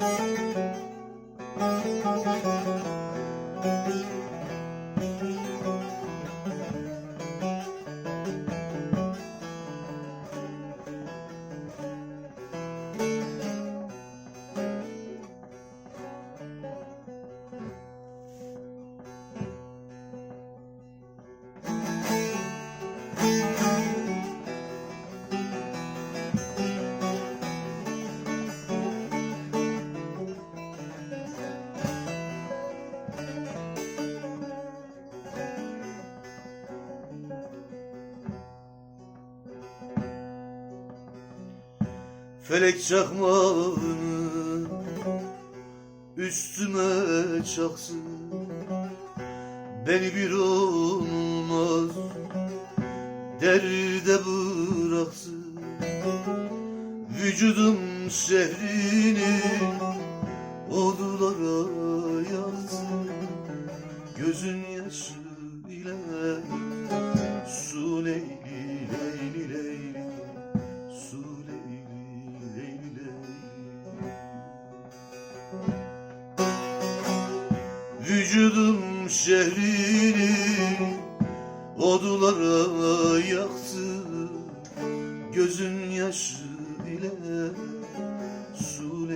Müzik Felek çakmağını üstüme çaksın. Beni bir olmaz derde bıraksın. Vücudum şehrini odulara yaksın Gözün yaşı ile Vücudum şehrini odulara yaksın Gözün yaşı ile su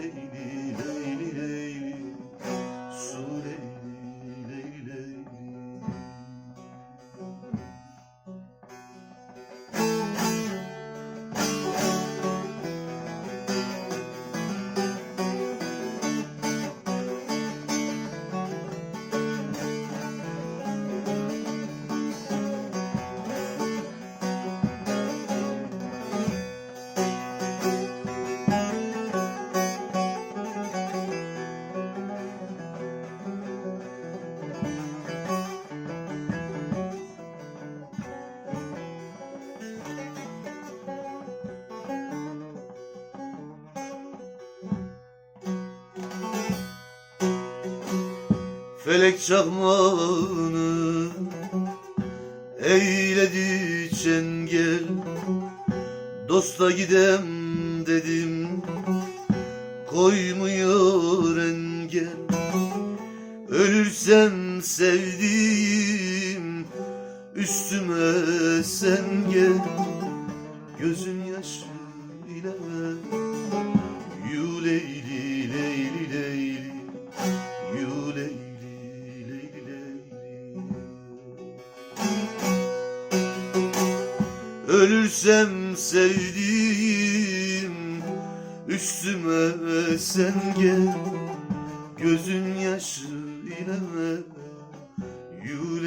Felek çakmağını eyledi çengel. Dosta gidem dedim koymuyor engel. Ölürsem sevdiğim üstüme sen gel. Gözün yaşı ile Yu leyli leyli Ölürsem sevdiğim üstüme sen gel. Gözün yaşı ile Yu